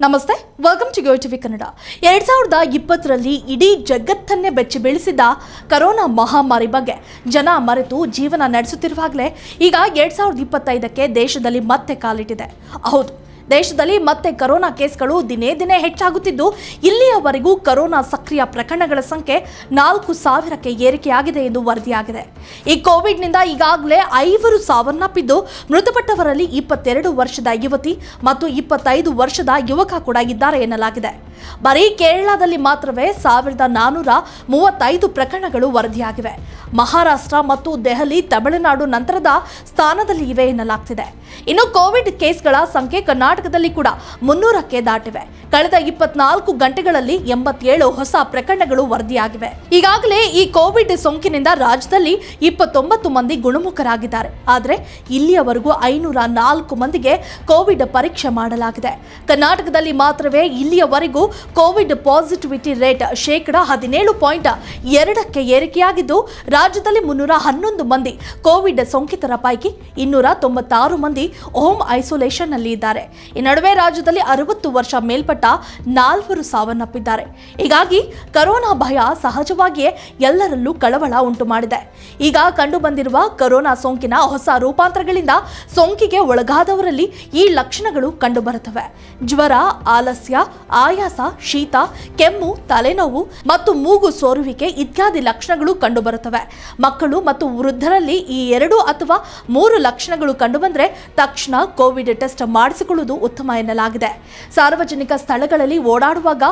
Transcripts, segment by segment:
ನಮಸ್ತೆ welcome to TV Kannada ಎರಡು ಸಾವಿರದ ಇಪ್ಪತ್ತರಲ್ಲಿ ಇಡೀ ಜಗತ್ತನ್ನೇ ಬೆಚ್ಚಿ ಬೆಳೆಸಿದ ಕರೋನಾ ಮಹಾಮಾರಿ ಬಗ್ಗೆ ಜನ ಮರೆತು ಜೀವನ ನಡೆಸುತ್ತಿರುವಾಗಲೇ ಈಗ ಎರಡ್ ಸಾವಿರದ ಇಪ್ಪತ್ತೈದಕ್ಕೆ ದೇಶದಲ್ಲಿ ಮತ್ತೆ ಕಾಲಿಟ್ಟಿದೆ. ಹೌದು ದೇಶದಲ್ಲಿ ಮತ್ತೆ ಕರೋನಾ ಕೇಸ್ಗಳು ದಿನೇ ದಿನೇ ಹೆಚ್ಚಾಗುತ್ತಿದ್ದು, ಇಲ್ಲಿಯವರೆಗೂ ಕರೋನಾ ಸಕ್ರಿಯ ಪ್ರಕರಣಗಳ ಸಂಖ್ಯೆ ನಾಲ್ಕು ಸಾವಿರಕ್ಕೆ ಏರಿಕೆಯಾಗಿದೆ ಎಂದು ವರದಿಯಾಗಿದೆ. ಈ ಕೋವಿಡ್ನಿಂದ ಈಗಾಗಲೇ ಐವರು ಸಾವನ್ನಪ್ಪಿದ್ದು, ಮೃತಪಟ್ಟವರಲ್ಲಿ ಇಪ್ಪತ್ತೆರಡು ವರ್ಷದ ಯುವತಿ ಮತ್ತು ಇಪ್ಪತ್ತೈದು ವರ್ಷದ ಯುವಕ ಕೂಡ ಇದ್ದಾರೆ ಎನ್ನಲಾಗಿದೆ. ಬರೀ ಕೇರಳದಲ್ಲಿ ಮಾತ್ರವೇ ಸಾವಿರದ ನಾನೂರ ಮೂವತ್ತೈದು ಪ್ರಕರಣಗಳು ವರದಿಯಾಗಿವೆ. ಮಹಾರಾಷ್ಟ್ರ ಮತ್ತು ದೆಹಲಿ, ತಮಿಳುನಾಡು ನಂತರದ ಸ್ಥಾನದಲ್ಲಿ ಇವೆ ಎನ್ನಲಾಗ್ತಿದೆ. ಇನ್ನು ಕೋವಿಡ್ ಕೇಸ್ಗಳ ಸಂಖ್ಯೆ ಕರ್ನಾಟಕದಲ್ಲಿ ಕೂಡ ಮುನ್ನೂರಕ್ಕೆ ದಾಟಿವೆ. ಕಳೆದ ಇಪ್ಪತ್ನಾಲ್ಕು ಗಂಟೆಗಳಲ್ಲಿ ಎಂಬತ್ತೇಳು ಹೊಸ ಪ್ರಕರಣಗಳು ವರದಿಯಾಗಿವೆ. ಈಗಾಗಲೇ ಈ ಕೋವಿಡ್ ಸೋಂಕಿನಿಂದ ರಾಜ್ಯದಲ್ಲಿ ಇಪ್ಪತ್ತೊಂಬತ್ತು ಮಂದಿ ಗುಣಮುಖರಾಗಿದ್ದಾರೆ. ಆದರೆ ಇಲ್ಲಿಯವರೆಗೂ ಐನೂರ ನಾಲ್ಕು ಮಂದಿಗೆ ಕೋವಿಡ್ ಪರೀಕ್ಷೆ ಮಾಡಲಾಗಿದೆ. ಕರ್ನಾಟಕದಲ್ಲಿ ಮಾತ್ರವೇ ಇಲ್ಲಿಯವರೆಗೂ ಕೋವಿಡ್ ಪಾಸಿಟಿವಿಟಿ ರೇಟ್ ಶೇಕಡ ಹದಿನೇಳು ಪಾಯಿಂಟ್ ಎರಡಕ್ಕೆ ಏರಿಕೆಯಾಗಿದ್ದು, ರಾಜ್ಯದಲ್ಲಿ ಮುನ್ನೂರ ಹನ್ನೊಂದು ಮಂದಿ ಕೋವಿಡ್ ಸೋಂಕಿತರ ಪೈಕಿ ಇನ್ನೂರ ತೊಂಬತ್ತಾರು ಮಂದಿ ಹೋಮ್ ಐಸೋಲೇಷನ್ನಲ್ಲಿ ಇದ್ದಾರೆ ಈ ನಡುವೆ ರಾಜ್ಯದಲ್ಲಿ ಅರವತ್ತು ವರ್ಷ ಮೇಲ್ಪಟ್ಟ ನಾಲ್ವರು ಸಾವನ್ನಪ್ಪಿದ್ದಾರೆ. ಹೀಗಾಗಿ ಕರೋನಾ ಭಯ ಸಹಜವಾಗಿಯೇ ಎಲ್ಲರಲ್ಲೂ ಕಳವಳ ಉಂಟು ಮಾಡಿದೆ. ಈಗ ಕಂಡುಬಂದಿರುವ ಕರೋನಾ ಸೋಂಕಿನ ಹೊಸ ರೂಪಾಂತರಗಳಿಂದ ಸೋಂಕಿಗೆ ಒಳಗಾದವರಲ್ಲಿ ಈ ಲಕ್ಷಣಗಳು ಕಂಡುಬರುತ್ತವೆ ಜ್ವರ, ಆಲಸ್ಯ, ಆಯಾಸ, ಶೀತ, ಕೆಮ್ಮು, ತಲೆನೋವು ಮತ್ತು ಮೂಗು ಸೋರುವಿಕೆ ಇತ್ಯಾದಿ ಲಕ್ಷಣಗಳು ಕಂಡುಬರುತ್ತವೆ ಮಕ್ಕಳು ಮತ್ತು ವೃದ್ಧರಲ್ಲಿ ಈ ಎರಡು ಅಥವಾ ಮೂರು ಲಕ್ಷಣಗಳು ಕಂಡುಬಂದರೆ ತಕ್ಷಣ ಕೋವಿಡ್ ಟೆಸ್ಟ್ ಮಾಡಿಸಿಕೊಳ್ಳುವುದು ಉತ್ತಮ ಎನ್ನಲಾಗಿದೆ. ಸಾರ್ವಜನಿಕ ಸ್ಥಳಗಳಲ್ಲಿ ಓಡಾಡುವಾಗ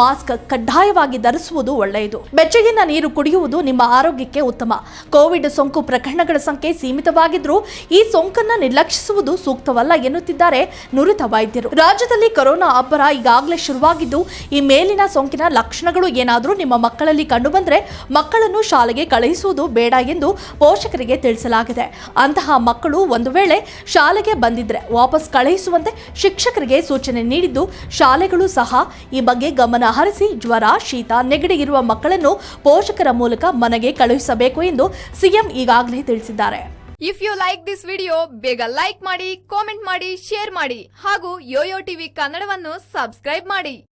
ಮಾಸ್ಕ್ ಕಡ್ಡಾಯವಾಗಿ ಧರಿಸುವುದು ಒಳ್ಳೆಯದು. ಬೆಚ್ಚಗಿನ ನೀರು ಕುಡಿಯುವುದು ನಿಮ್ಮ ಆರೋಗ್ಯಕ್ಕೆ ಉತ್ತಮ. ಕೋವಿಡ್ ಸೋಂಕು ಪ್ರಕರಣಗಳ ಸಂಖ್ಯೆ ಸೀಮಿತವಾಗಿದ್ರೂ ಈ ಸೋಂಕನ್ನು ನಿರ್ಲಕ್ಷಿಸುವುದು ಸೂಕ್ತವಲ್ಲ ಎನ್ನುತ್ತಿದ್ದಾರೆ ನುರಿತ ವೈದ್ಯರು. ರಾಜ್ಯದಲ್ಲಿ ಕೊರೋನಾ ಅಬ್ಬರ ಈಗಾಗಲೇ ಶುರುವಾಗಿದ್ದು, ಈ ಮೇಲಿನ ಸೋಂಕಿನ ಲಕ್ಷಣಗಳು ಏನಾದರೂ ನಿಮ್ಮ ಮಕ್ಕಳಲ್ಲಿ ಕಂಡುಬಂದರೆ ಮಕ್ಕಳನ್ನು ಶಾಲೆಗೆ ಕಳುಹಿಸುವುದು ಬೇಡ ಎಂದು ಪೋಷಕರಿಗೆ ತಿಳಿಸಲಾಗಿದೆ. ಅಂತಹ ಮಕ್ಕಳು ಒಂದು ವೇಳೆ ಶಾಲೆಗೆ ಬಂದಿದ್ರೆ ವಾಪಸ್ ಕಳುಹಿಸುವಂತೆ ಶಿಕ್ಷಕರಿಗೆ ಸೂಚನೆ ನೀಡಿದ್ದು, ಶಾಲೆಗಳು ಸಹ ಈ ಬಗ್ಗೆ ಗಮನ ಹರಿಸಿ, ಜ್ವರ, ಶೀತ, ನೆಗಡಿ ಇರುವ ಮಕ್ಕಳನ್ನು ಪೋಷಕರ ಮೂಲಕ ಮನೆಗೆ ಕಳುಹಿಸಬೇಕು ಎಂದು ಸಿಎಂ ಈಗಾಗಲೇ ತಿಳಿಸಿದ್ದಾರೆ. If you like this video ಬೇಗ ಲೈಕ್ ಮಾಡಿ ಕಾಮೆಂಟ್ ಮಾಡಿ ಶೇರ್ ಮಾಡಿ ಹಾಗೂ ಯೋಯೋ ಟಿವಿ ಕನ್ನಡವನ್ನು ಸಬ್ಸ್ಕ್ರೈಬ್ ಮಾಡಿ.